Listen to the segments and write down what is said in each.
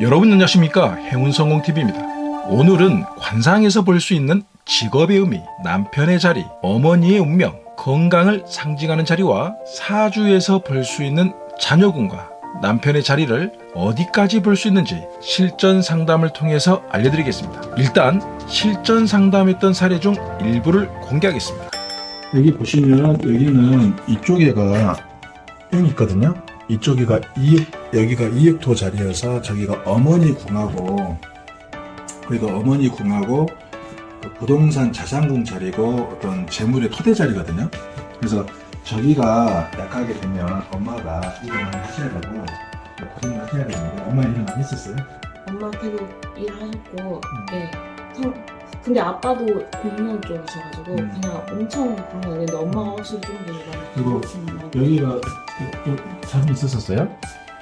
여러분 안녕하십니까 행운성공TV입니다. 오늘은 관상에서 볼 수 있는 직업의 의미, 남편의 자리, 어머니의 운명, 건강을 상징하는 자리와 사주에서 볼 수 있는 자녀군과 남편의 자리를 어디까지 볼 수 있는지 실전 상담을 통해서 알려드리겠습니다. 일단 실전 상담했던 사례 중 일부를 공개하겠습니다. 여기 보시면 여기는 이쪽에가 흉이 있거든요. 이쪽에가 이익 여기가 이익토 자리여서 저기가 어머니 궁하고 그리고 어머니 궁하고 그 부동산 자산궁 자리고 어떤 재물의 토대 자리거든요. 그래서 저기가 약하게 되면 엄마가 일을 많이 하셔야 되고 고생을 하셔야 되는데 엄마 일을 많이 했었어요. 엄마 계속 일하셨고, 음. 네. 성- 근데 아빠도 공무원 쪽이셔가지고 음. 그냥 엄청 그런 거 했는데 엄마가 확실히 좀더 그리고 일하고 여기가 또 잠이 있었었어요?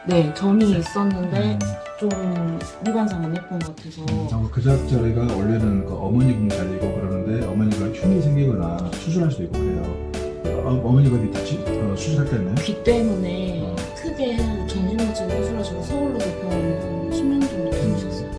네, 점이 있었는데 음. 좀 일관상 안 예쁜 것 같아서 음, 그 자리가 원래는 그 어머니 궁 자리고 그러는데 어머니가 흉이 생기거나 수술할 수도 있고 그래요. 어, 어머니가 어디 다치 어, 수술할 때는 귀 때문에 어. 크게 전신마취를 수술하시고 서울로 한 10년 정도 다니셨어요.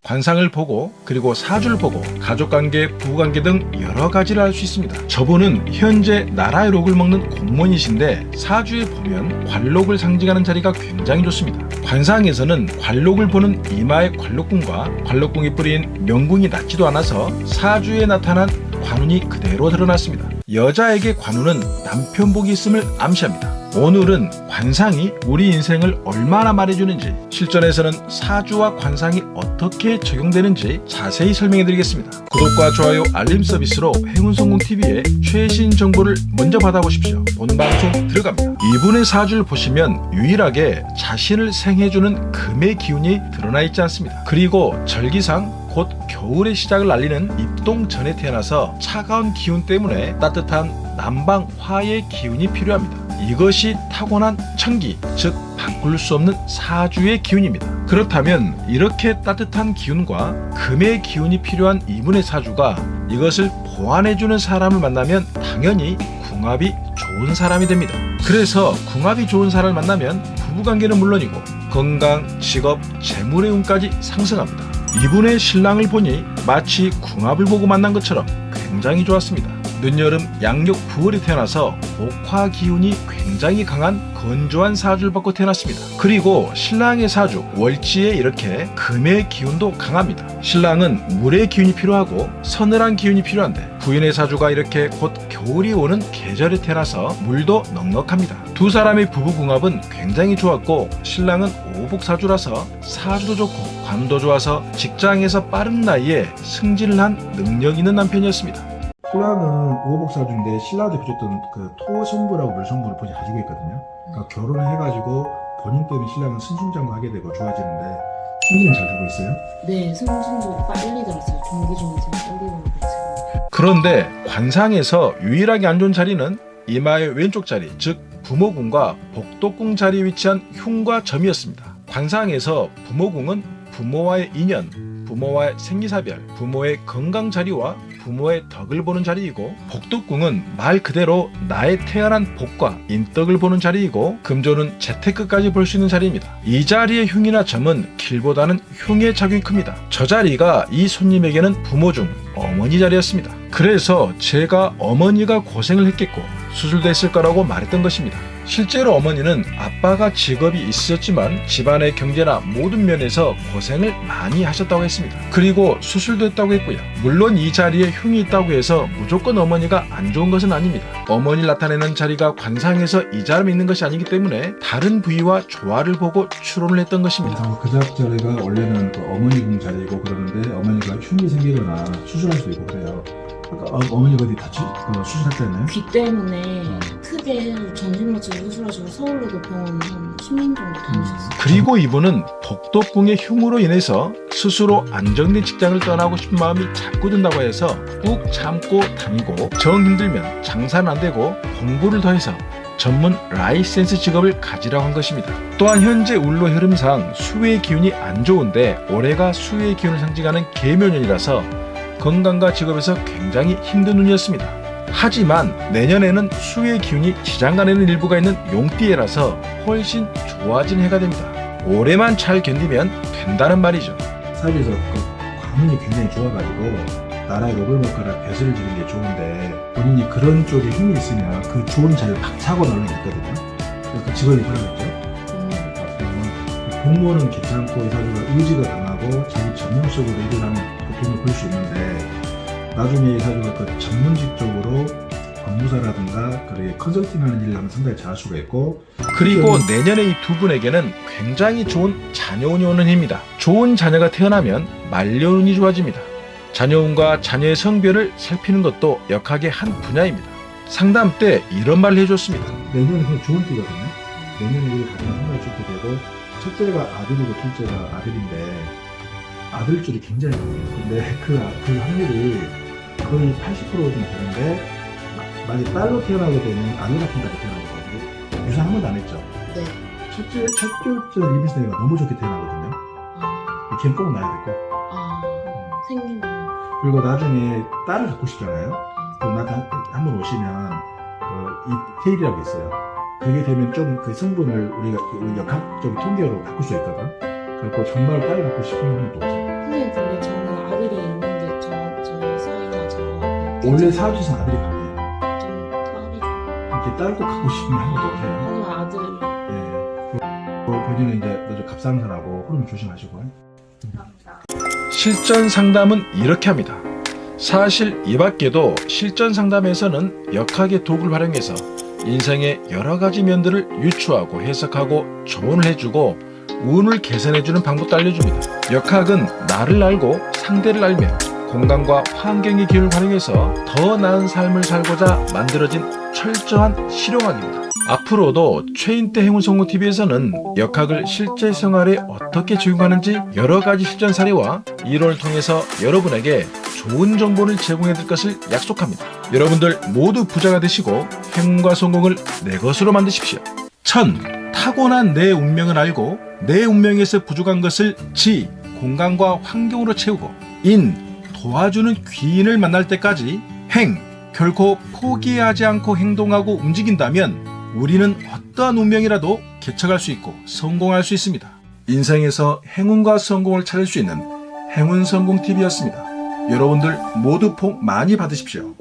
관상을 보고 그리고 사주를 보고 가족관계, 부부관계 등 여러 가지를 알 수 있습니다. 저분은 현재 나라의 록을 먹는 공무원이신데 사주에 보면 관록을 상징하는 자리가 굉장히 좋습니다. 관상에서는 관록을 보는 이마의 관록궁과 관록궁이 뿌린 명궁이 낮지도 않아서 사주에 나타난 관운이 그대로 드러났습니다. 여자에게 관운은 남편복이 있음을 암시합니다. 오늘은 관상이 우리 인생을 얼마나 말해주는지 실전에서는 사주와 관상이 어떻게 적용되는지 자세히 설명해 드리겠습니다. 구독과 좋아요 알림 서비스로 행운성공TV의 최신 정보를 먼저 받아보십시오. 본 방송 들어갑니다. 이분의 사주를 보시면 유일하게 자신을 생해주는 금의 기운이 드러나 있지 않습니다. 그리고 절기상 곧 겨울의 시작을 알리는 입동 전에 태어나서 차가운 기운 때문에 따뜻한 남방 화의 기운이 필요합니다. 이것이 타고난 천기, 즉 바꿀 수 없는 사주의 기운입니다. 그렇다면 이렇게 따뜻한 기운과 금의 기운이 필요한 이분의 사주가 이것을 보완해주는 사람을 만나면 당연히 궁합이 좋은 사람이 됩니다. 그래서 궁합이 좋은 사람을 만나면 부부관계는 물론이고 건강, 직업, 재물의 운까지 상승합니다. 이분의 신랑을 보니 마치 궁합을 보고 만난 것처럼 굉장히 좋았습니다. 늦여름 양력 9월에 태어나서 목화 기운이 굉장히 강한 건조한 사주를 받고 태어났습니다. 그리고 신랑의 사주 월지에 이렇게 금의 기운도 강합니다. 신랑은 물의 기운이 필요하고 서늘한 기운이 필요한데 부인의 사주가 이렇게 곧 겨울이 오는 계절에 태어나서 물도 넉넉합니다. 두 사람의 부부 궁합은 굉장히 좋았고 신랑은 오복 사주라서 사주도 좋고 관도 좋아서 직장에서 빠른 나이에 승진을 한 능력 있는 남편이었습니다. 신랑은 오복사주인데 신랑한테 빚었던 그 토성부라고 물성부를 본인이 가지고 있거든요. 그러니까 결혼을 해가지고 본인 때문에 신랑은 승승장구 하게 되고 좋아지는데 승진은 잘 되고 있어요? 네, 승진도 빨리 들었어요. 종기 중에 제일 빨리 들고 있어요. 그런데 관상에서 유일하게 안 좋은 자리는 이마의 왼쪽 자리, 즉 부모궁과 복도궁 자리에 위치한 흉과 점이었습니다. 관상에서 부모궁은 부모와의 인연, 부모와의 생기사별, 부모의 건강 자리와 부모의 덕을 보는 자리이고 복덕궁은 말 그대로 나의 태어난 복과 인덕을 보는 자리이고 금조는 재테크까지 볼 수 있는 자리입니다. 이 자리의 흉이나 점은 길보다는 흉의 작용이 큽니다. 저 자리가 이 손님에게는 부모 중 어머니 자리였습니다. 그래서 제가 어머니가 고생을 했겠고 수술도 했을 거라고 말했던 것입니다. 실제로 어머니는 아빠가 직업이 있으셨지만 집안의 경제나 모든 면에서 고생을 많이 하셨다고 했습니다. 그리고 수술도 했다고 했고요. 물론 이 자리에 흉이 있다고 해서 무조건 어머니가 안 좋은 것은 아닙니다. 어머니를 나타내는 자리가 관상에서 이 자리에 있는 것이 아니기 때문에 다른 부위와 조화를 보고 추론을 했던 것입니다. 그 자- 자리가 원래는 그 어머니 궁 자리고 그러는데 어머니가 흉이 생기거나 수술할 수도 있고 그래요. 그러니까 어, 어머니가 어디 다치 그 수술할 때는 귀 때문에 어. 크게 전신마취를 수술하시고 서울로도 병원 한 10년 정도 다니셨어요. 그리고 이분은 복덕궁의 흉으로 인해서 스스로 안정된 직장을 떠나고 싶은 마음이 자꾸 든다고 해서 꾹 참고 다니고 정 힘들면 장사는 안 되고 공부를 더해서 전문 라이센스 직업을 가지라고 한 것입니다. 또한 현재 울로 흐름상 수의 기운이 안 좋은데 올해가 수의 기운을 상징하는 계묘년이라서 건강과 직업에서 굉장히 힘든 운이었습니다. 하지만 내년에는 수의 기운이 지장간에는 일부가 있는 용띠해라서 훨씬 좋아진 해가 됩니다. 오래만 잘 견디면 된다는 말이죠. 사주에서 그 관운이 굉장히 좋아가지고 나라의 로블모카라 벼슬을 지는 게 좋은데 본인이 그런 쪽에 힘이 있으면 그 좋은 자리를 박차고 나는 게 있거든요. 그래서 그 직업이 걸어졌죠. 음. 공무원은 괜찮고 이 사주가 의지가 강하고 자기 전문적으로 일을 하면 그 돈을 벌수 있는데 나중에 이 사주가 그 전문직 쪽으로 법무사라든가 그렇게 컨설팅하는 일을 하면 상당히 잘할 수가 있고 그리고 내년에 이 두 분에게는 굉장히 좋은 자녀운이 오는 해입니다. 좋은 자녀가 태어나면 말년운이 좋아집니다. 자녀운과 자녀의 성별을 살피는 것도 역학의 한 분야입니다. 상담 때 이런 말을 해줬습니다. 내년에 그냥 좋은 띠거든요. 내년에 가지면 상당히 좋게 되고 첫째가 아들이고 둘째가 아들인데 아들 줄이 굉장히 많아요. 근데 그, 아- 그 확률이 거의 80%는 되는데 마- 만약에 딸로 태어나게 되면 아들 같은 딸이 태어나거든요. 유산 한 번도 안 했죠. 네. 첫째, 첫째 리비스네가 너무 좋게 태어나거든요. 아, 걔는 꼭 나야 되고. 아, 생기면. 그리고 나중에 딸을 갖고 싶잖아요. 그럼 나한테 한 번 오시면 그 이테일이라고 있어요. 그게 되면 좀 그 성분을 우리가 그 역학적 통계로 바꿀 수 있거든. 그래서 정말 딸을 갖고 싶은 분도 오세요. 원래 사주에서 아들이 강해요. 이렇게 딸꼭 갖고 싶으면 한번더 오세요. 하지만 아들. 예. 그리고 본인은 이제 너저 갑상선하고 호르몬 조심하시고. 실전 상담은 이렇게 합니다. 사실 이 밖에도 실전 상담에서는 역학의 도구를 활용해서 인생의 여러 가지 면들을 유추하고 해석하고 조언을 해주고 운을 개선해주는 방법도 알려줍니다. 역학은 나를 알고 상대를 알며 공간과 환경의 기회를 활용해서 더 나은 삶을 살고자 만들어진 철저한 실용학입니다. 앞으로도 최인태 행운성공 TV에서는 역학을 실제 생활에 어떻게 적용하는지 여러 가지 실전 사례와 이론을 통해서 여러분에게 좋은 정보를 제공해 드릴 것을 약속합니다. 여러분들 모두 부자가 되시고 행운과 성공을 내 것으로 만드십시오. 천 타고난 내 운명을 알고 내 운명에서 부족한 것을 지 공간과 환경으로 채우고 인 도와주는 귀인을 만날 때까지 행 결코 포기하지 않고 행동하고 움직인다면 우리는 어떠한 운명이라도 개척할 수 있고 성공할 수 있습니다. 인생에서 행운과 성공을 찾을 수 있는 행운 성공 TV였습니다. 여러분들 모두 복 많이 받으십시오.